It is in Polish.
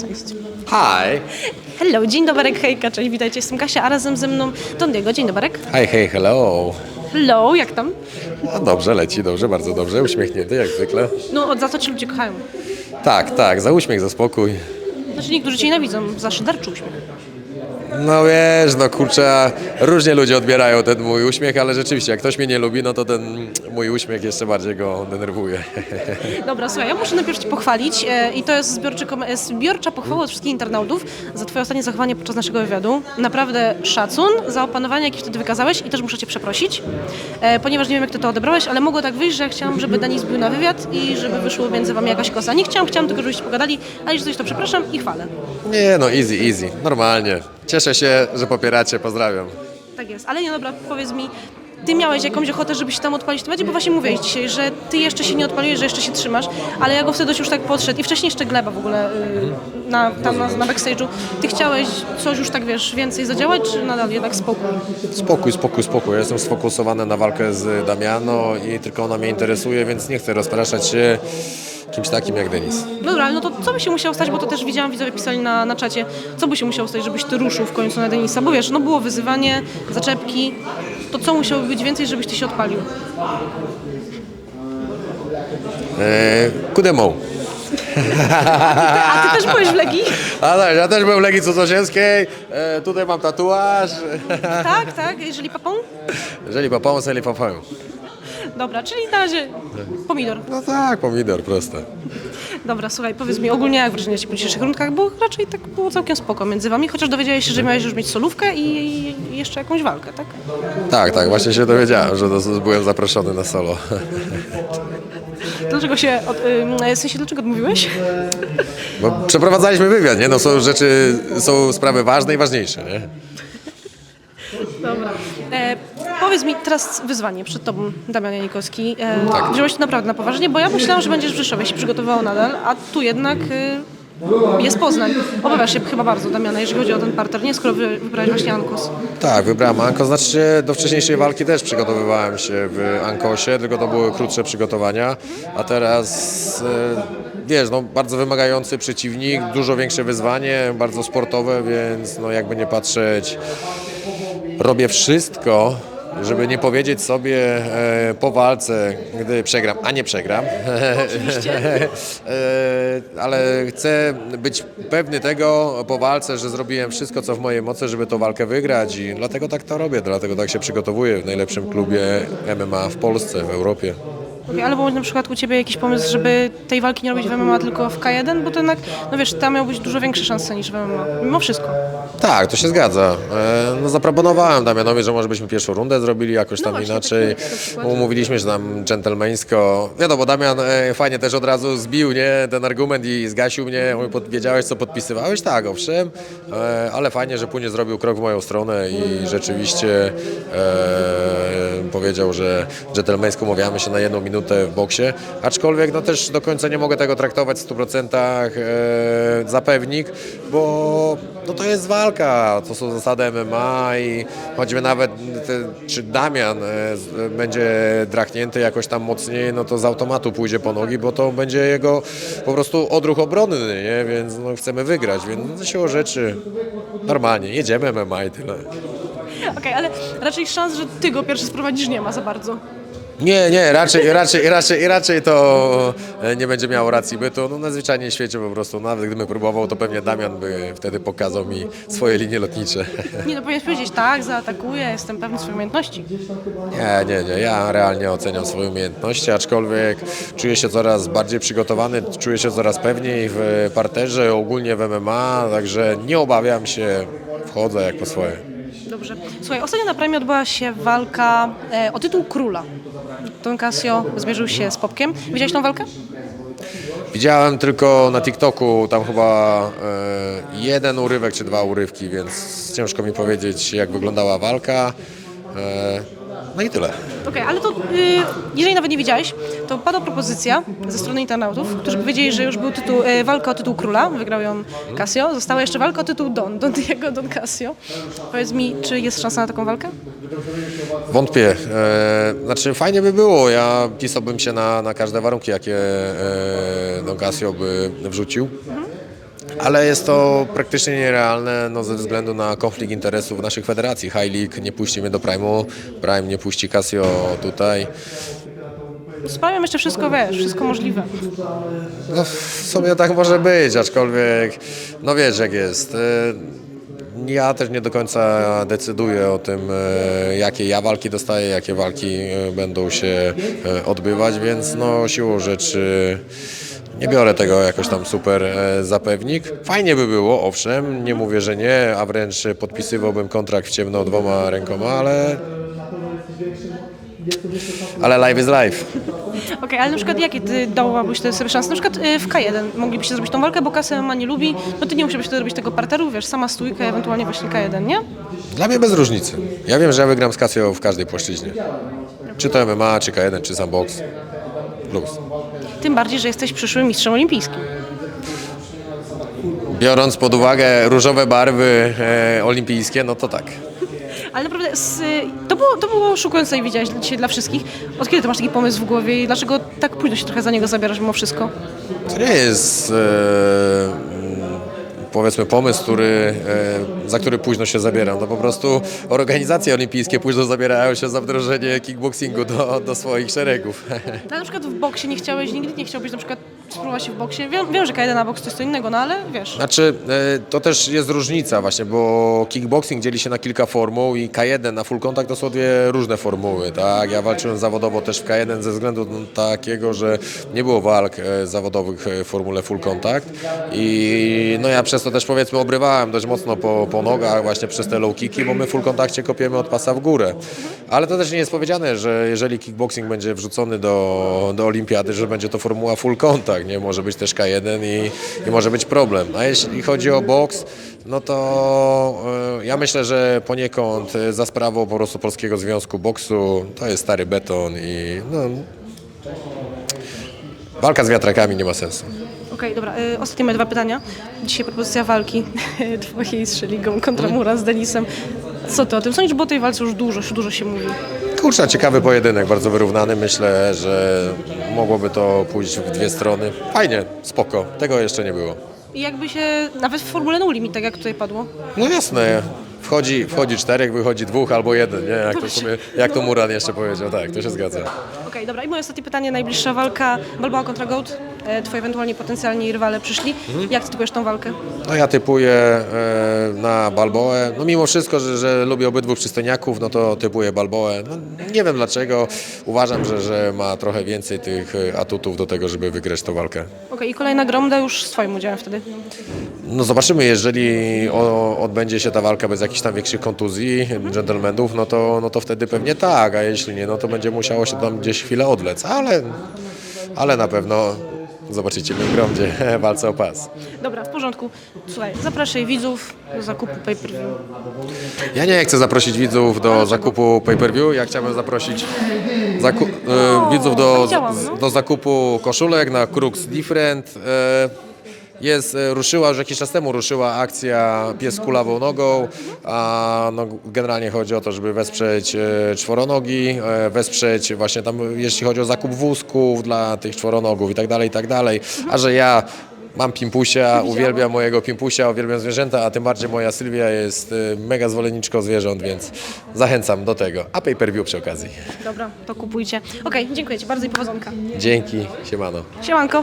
Cześć. Hi. Hello, dzień dobry, hejka, cześć, witajcie, jestem Kasia, a razem ze mną Don Diego, dzień dobry. Hi, hey, hello. Hello, jak tam? No dobrze, leci, dobrze, bardzo dobrze, uśmiechnięty jak zwykle. No, za to ci ludzie kochają. Tak, tak, za uśmiech, za spokój. Znaczy niektórzy cię nienawidzą, za szyderczy uśmiech. No wiesz, no kurczę, różnie ludzie odbierają ten mój uśmiech, ale rzeczywiście, jak ktoś mnie nie lubi, no to ten mój uśmiech jeszcze bardziej go denerwuje. Dobra, słuchaj, ja muszę najpierw cię pochwalić e, i to jest zbiorczy, kom- e, zbiorcza pochwała od wszystkich internautów za twoje ostatnie zachowanie podczas naszego wywiadu. Naprawdę szacun za opanowanie, jakie wtedy wykazałeś i też muszę cię przeprosić, e, ponieważ nie wiem, jak ty to odebrałeś, ale mogło tak wyjść, że chciałam, żeby Denis był na wywiad i żeby wyszło między wami jakaś kosa. Nie chciałam, chciałam tylko, żebyście pogadali, ale jeśli coś, to przepraszam i chwalę. Nie, no easy, easy, normalnie. Cieszę się, że popieracie, pozdrawiam. Tak jest, ale nie dobra, powiedz mi, ty miałeś jakąś ochotę, żeby się tam odpalić w temacie, bo właśnie mówiłeś dzisiaj, że ty jeszcze się nie odpaliłeś, że jeszcze się trzymasz, ale jak wtedy już tak podszedł i wcześniej jeszcze Gleba w ogóle y, na, tam na, na backstage'u, ty chciałeś coś już tak, wiesz, więcej zadziałać, czy nadal jednak spokój? Spokój, spokój, spokój. Ja Jestem sfokusowany na walkę z Damiano i tylko ona mnie interesuje, więc nie chcę rozpraszać się kimś takim jak Denis. Dobra, no to co by się musiało stać, bo to też widziałam, widzowie pisali na, na czacie, co by się musiało stać, żebyś ty ruszył w końcu na Denisa, bo wiesz, no było wyzywanie, zaczepki, to co musiałoby być więcej, żebyś ty się odpalił? Eee, Kudemą. A ty też byłeś w Legii? A tak, ja też byłem w Legii Cudzoziemskiej. E, tutaj mam tatuaż. Tak, tak, jeżeli papą? Jeżeli papą, jeżeli papą. Dobra, czyli na razie pomidor. No tak, pomidor, proste. Dobra, słuchaj, powiedz mi ogólnie jak wrażenia ci po dzisiejszych rundkach, bo raczej tak było całkiem spoko między wami, chociaż dowiedziałeś się, że miałeś już mieć solówkę i, jeszcze jakąś walkę, tak? Tak, tak, właśnie się dowiedziałem, że dos- byłem zaproszony na solo. Dlaczego się, od, ym, w sensie dlaczego odmówiłeś? Bo przeprowadzaliśmy wywiad, nie? No są rzeczy, są sprawy ważne i ważniejsze, nie? Dobra. E, powiedz mi teraz wyzwanie przed tobą, Damian Janikowski. E, Tak. Wziąłeś to naprawdę na poważnie, bo ja myślałam, że będziesz w Rzeszowie się przygotowywał nadal, a tu jednak y, jest Poznań. Obawiasz się chyba bardzo, Damiana, jeżeli chodzi o ten parter, nie? Skoro wy, wybrałeś właśnie Ankos. Tak, wybrałem Anko. Znaczy do wcześniejszej walki też przygotowywałem się w Ankosie, tylko to były krótsze przygotowania, a teraz e, wiesz, no bardzo wymagający przeciwnik, dużo większe wyzwanie, bardzo sportowe, więc no jakby nie patrzeć, robię wszystko, żeby nie powiedzieć sobie e, po walce, gdy przegram, a nie przegram. e, ale chcę być pewny tego po walce, że zrobiłem wszystko, co w mojej mocy, żeby tą walkę wygrać i dlatego tak to robię, dlatego tak się przygotowuję w najlepszym klubie MMA w Polsce, w Europie. Okay, ale był na przykład u Ciebie jakiś pomysł, żeby tej walki nie robić w MMA, tylko w K1, bo to jednak, no wiesz, tam miał być dużo większe szanse niż w MMA, mimo wszystko. Tak, to się zgadza. E, No, zaproponowałem Damianowi, że może byśmy pierwszą rundę zrobili jakoś tam No właśnie, inaczej. tak na przykład. Umówiliśmy się tam dżentelmeńsko. Wiadomo, Damian e, fajnie też od razu zbił nie, ten argument i zgasił mnie. Mówi, pod, wiedziałeś, co podpisywałeś? Tak, owszem, e, ale fajnie, że później zrobił krok w moją stronę i rzeczywiście e, powiedział, że dżentelmeńsko umawiamy się na jedną minutę w boksie. Aczkolwiek no też do końca nie mogę tego traktować w 100% e, za pewnik, bo no to jest walka, to są zasady MMA i choćby nawet czy Damian e, będzie drachnięty jakoś tam mocniej, no to z automatu pójdzie po nogi, bo to będzie jego po prostu odruch obronny, nie? więc no, chcemy wygrać, więc no, siłą rzeczy normalnie, jedziemy MMA i tyle. Okej, ale raczej szans, że Ty go pierwszy sprowadzisz nie ma za bardzo. Nie, nie, raczej, raczej, raczej, raczej to e, nie będzie miało racji bytu. No najzwyczajniej w świecie po prostu, nawet gdybym próbował, to pewnie Damian by wtedy pokazał mi swoje linie lotnicze. Nie no, powinieneś powiedzieć, tak, zaatakuję, jestem pewny swoich umiejętności. Nie, nie, nie, ja realnie oceniam swoje umiejętności, aczkolwiek czuję się coraz bardziej przygotowany, czuję się coraz pewniej w parterze, ogólnie w MMA, także nie obawiam się, wchodzę jak po swoje. Dobrze. Słuchaj, ostatnio na premii odbyła się walka e, o tytuł króla. Don Casio zmierzył się z Popkiem. Widziałeś tą walkę? Widziałem tylko na TikToku tam chyba e, jeden urywek czy dwa urywki, więc ciężko mi powiedzieć jak wyglądała walka. E, no i tyle. Okej, ale to y, jeżeli nawet nie widziałeś, to padła propozycja ze strony internautów, którzy powiedzieli, że już był tytuł, y, walka o tytuł króla, wygrał ją Casio, została jeszcze walka o tytuł Don, Don Diego, Don Casio. Powiedz mi, czy jest szansa na taką walkę? Wątpię. E, znaczy fajnie by było, ja pisałbym się na, na każde warunki, jakie e, Don Casio by wrzucił. Ale jest to praktycznie nierealne no, ze względu na konflikt interesów naszych federacji. High League nie puści mnie do Prime'u, Prime nie puści Casio tutaj. Sprawiam jeszcze wszystko, wiesz, wszystko możliwe. No, w sumie tak może być, aczkolwiek, no wiesz jak jest. e, Ja też nie do końca decyduję o tym, e, jakie ja walki dostaję, jakie walki e, będą się odbywać, więc no siłą rzeczy nie biorę tego jakoś tam super e, za pewnik. Fajnie by było, owszem, nie mówię, że nie, a wręcz podpisywałbym kontrakt w ciemno dwoma rękoma, ale... Ale live is live. Okej, ale na przykład jakie ty dałbyś te sobie szanse? Na przykład y, w K1 moglibyście zrobić tą walkę, bo Kasy ma nie lubi, no ty nie musiałbyś wtedy robić tego parteru, wiesz, sama stójka, ewentualnie właśnie K1, nie? Dla mnie bez różnicy. Ja wiem, że ja wygram z Casio w każdej płaszczyźnie. Czy to MMA, czy K1, czy sam boks. Luz. Tym bardziej, że jesteś przyszłym mistrzem olimpijskim. Biorąc pod uwagę różowe barwy e, olimpijskie, no to tak. Ale naprawdę z, to, było, to było szokujące i widziałeś dzisiaj dla wszystkich. Od kiedy ty masz taki pomysł w głowie i dlaczego tak późno się trochę za niego zabierasz mimo wszystko? To nie jest e, mm, powiedzmy pomysł, który, e, za który późno się zabieram. To po prostu organizacje olimpijskie późno zabierają się za wdrożenie kickboxingu do, do swoich szeregów. Ale na przykład w boksie nie chciałeś, nigdy nie chciałbyś na przykład spróbować się w boksie. Wiem, wiem że K1 na boks to jest co innego, no ale wiesz. Znaczy, e, to też jest różnica właśnie, bo kickboxing dzieli się na kilka formuł i K1 na full contact to są dwie różne formuły, tak? Ja walczyłem zawodowo też w K1 ze względu na takiego, że nie było walk e, zawodowych w formule full contact i no ja przez to też powiedzmy obrywałem dość mocno po, po nogach właśnie przez te low kicki, bo my full contactie kopiemy od pasa w górę. Ale to też nie jest powiedziane, że jeżeli kickboxing będzie wrzucony do, do olimpiady, że będzie to formuła full contact, nie? Może być też K1 i, i może być problem. A jeśli chodzi o boks, no to e, ja myślę, że poniekąd e, za sprawą po prostu Polskiego Związku Boksu to jest stary beton i no, walka z wiatrakami nie ma sensu. Okej, dobra, y, ostatnie moje dwa pytania. Dzisiaj propozycja walki twojej z Szeligą kontra Mura z Denisem. Co ty o tym sądzisz? Bo o tej walce już dużo, dużo się mówi. Kurczę, ciekawy pojedynek, bardzo wyrównany. Myślę, że mogłoby to pójść w dwie strony. Fajnie, spoko. Tego jeszcze nie było. I jakby się nawet w Formule No limit, tak jak tutaj padło. No jasne. Wchodzi, wchodzi czterech, wychodzi dwóch albo jeden, nie? Jak to, w sumie, jak to Muran jeszcze powiedział, tak, to się zgadza. Okej, dobra. I moje ostatnie pytanie, najbliższa walka Balboa kontra Goat. E, Twoi ewentualnie potencjalni rywale przyszli. Jak ty typujesz tą walkę? No ja typuję e, na Balboę. No mimo wszystko, że, że lubię obydwu przystojniaków, no to typuję Balboę. No, nie wiem dlaczego. Uważam, że, że ma trochę więcej tych e, atutów do tego, żeby wygrać tę walkę. Okej, i kolejna gromda już z twoim udziałem wtedy. No zobaczymy, jeżeli o, odbędzie się ta walka bez jakichś tam większych kontuzji dżentelmenów, no to, no to wtedy pewnie tak, a jeśli nie, no to będzie musiało się tam gdzieś chwilę odlec, ale, ale na pewno zobaczycie mnie w gromdzie, walce o pas. Dobra, w porządku. Słuchaj, zapraszaj widzów do zakupu pay-per-view. Ja nie chcę zaprosić widzów do zakupu pay-per-view, ja chciałbym zaprosić zaku- e, widzów do, no. do zakupu koszulek na Crux Different. E, jest, e, ruszyła, już jakiś czas temu ruszyła akcja Pies kulawą nogą, a no, generalnie chodzi o to, żeby wesprzeć e, czworonogi, e, wesprzeć właśnie tam, jeśli chodzi o zakup wózków dla tych czworonogów i tak dalej, i tak dalej, a że ja Mam pimpusia, uwielbiam mojego pimpusia, uwielbiam zwierzęta, a tym bardziej moja Sylwia jest mega zwolenniczką zwierząt, więc zachęcam do tego. A pay-per-view przy okazji. Dobra, to kupujcie. Okej, dziękuję Ci bardzo i powodzonka. Dzięki, siemano. Siemanko.